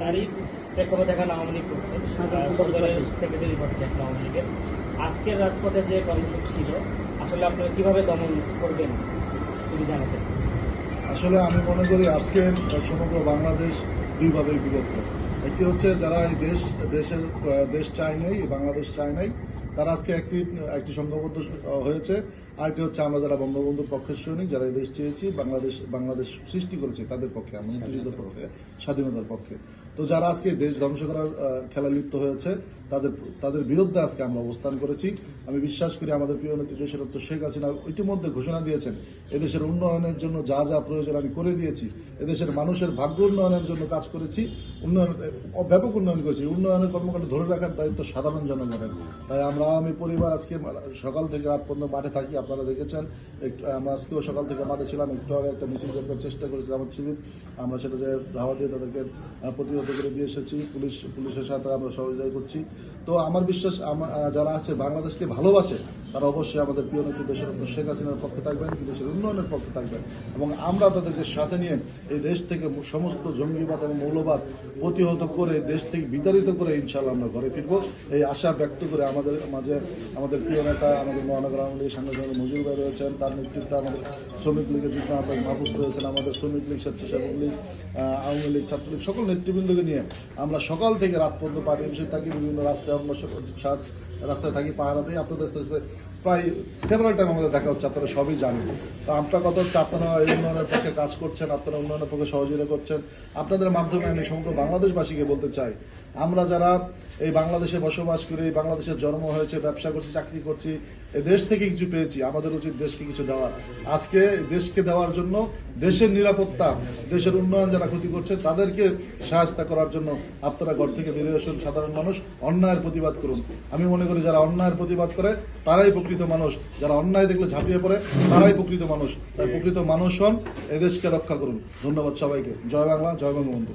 তারই প্রেক্ষাপটে এখন আওয়ামী লীগ করছে। সরকারের সেক্রেটারি পদে এখন আওয়ামী লীগের। আজকের রাজপথে যে কর্মসূচি ছিল আসলে আপনারা কীভাবে দমন করবেন? যদি জানাতেন। আসলে আমি মনে করি আজকে সমগ্র বাংলাদেশ দুইভাবে বিভক্ত। একটি হচ্ছে যারা এই দেশ দেশের দেশ চায় নাই বাংলাদেশ চায় নাই তারা আজকে একটি একটি সংঘবদ্ধ হয়েছে। আরেকটি হচ্ছে আমরা যারা বঙ্গবন্ধুর পক্ষের সৈনিক যারা এই দেশ চেয়েছি বাংলাদেশ বাংলাদেশ সৃষ্টি করেছে তাদের পক্ষে আমরা মুক্তিযুদ্ধের পক্ষে স্বাধীনতার পক্ষে। তো যারা আজকে দেশ ধ্বংস করার খেলা লিপ্ত হয়েছে তাদের তাদের বিরুদ্ধে আজকে আমরা অবস্থান করেছি। আমি বিশ্বাস করি আমাদের প্রিয় নেত্রী দেশের তো শেখ হাসিনা ইতিমধ্যে ঘোষণা দিয়েছেন এদেশের উন্নয়নের জন্য যা যা প্রয়োজন আমি করে দিয়েছি এদেশের মানুষের ভাগ্য উন্নয়নের জন্য কাজ করেছি উন্নয়ন ব্যাপক উন্নয়ন করেছি। উন্নয়নের কর্মকাণ্ড ধরে রাখার দায়িত্ব সাধারণ জনগণের। তাই আমরা আমি পরিবার আজকে সকাল থেকে রাত পর্যন্ত মাঠে থাকি, আপনারা দেখেছেন। একটু, আমরা আজকেও সকাল থেকে মাঠে ছিলাম, একটু আগে একটা মিছিল করার চেষ্টা করেছি আমার শিবির আমরা সেটা যে ধাওয়া দিয়ে তাদেরকে প্রতিহত করে দিয়ে এসেছি। পুলিশ, পুলিশের সাথে আমরা সহযোগিতা করছি। তো আমার বিশ্বাস যারা আছে, বাংলাদেশকে ভালোবাসে তারা অবশ্যই আমাদের প্রিয় নেত্রী দেশের শেখ হাসিনার পক্ষে থাকবেন দেশের উন্নয়নের পক্ষে থাকবেন। এবং আমরা তাদেরকে সাথে নিয়ে এই দেশ থেকে সমস্ত জঙ্গিবাদ এবং মৌলবাদ প্রতিহত করে দেশ থেকে বিতাড়িত করে ইনশাল্লাহ আমরা ঘরে ফিরবো। এই আশা ব্যক্ত করে আমাদের মাঝে আমাদের প্রিয় নেতা, আমাদের মহানগর আওয়ামী লীগের সাংগঠনিক মজুর ভাই রয়েছেন, তার নেতৃত্বে আমাদের শ্রমিক লীগের আহ্বায়ক মাহফুজ রয়েছেন, আমাদের শ্রমিক লীগ, স্বেচ্ছাসেবক লীগ আওয়ামী লীগ, ছাত্রলীগ, সকল নেতৃবৃন্দকে নিয়ে আমরা সকাল থেকে রাত পর্যন্ত পার্টি বিষয়ে থাকি, বিভিন্ন রাস্তায় অন্য সাজ, রাস্তায় থাকি, পাহারা দিই। আপনাদের সাথে প্রায় সেভারাল টাইম আমাদের দেখা হচ্ছে, আপনারা সবই জানেন। তো হচ্ছে, আপনারা উন্নয়নের পক্ষে কাজ করছেন, আপনারা উন্নয়নের পক্ষে সহযোগিতা করছেন। আপনাদের মাধ্যমে আমি সমগ্র বাংলাদেশবাসীকে বলতে চাই, আমরা যারা এই বাংলাদেশে বসবাস করি বাংলাদেশে জন্ম হয়েছে, ব্যবসা করছি, চাকরি করছি এই দেশ থেকে কিছু পেয়েছি, আমাদের উচিত দেশকে কিছু দেওয়া আজকে দেশকে দেওয়ার জন্য দেশের নিরাপত্তা, দেশের উন্নয়ন যারা ক্ষতি করছে, তাদেরকে সাহায্য করার জন্য আপনারা ঘর থেকে বেরিয়ে আসুন, সাধারণ মানুষ, অন্যায়ের প্রতিবাদ করুন। আমি মনে করি যারা অন্যায়ের প্রতিবাদ করে, তারাই প্রকৃত মানুষ। যারা অন্যায় দেখলে ঝাঁপিয়ে পড়ে, তারাই প্রকৃত মানুষ। তাই প্রকৃত মানুষ হন, এদেশকে রক্ষা করুন। ধন্যবাদ সবাইকে। জয় বাংলা, জয় বঙ্গবন্ধু।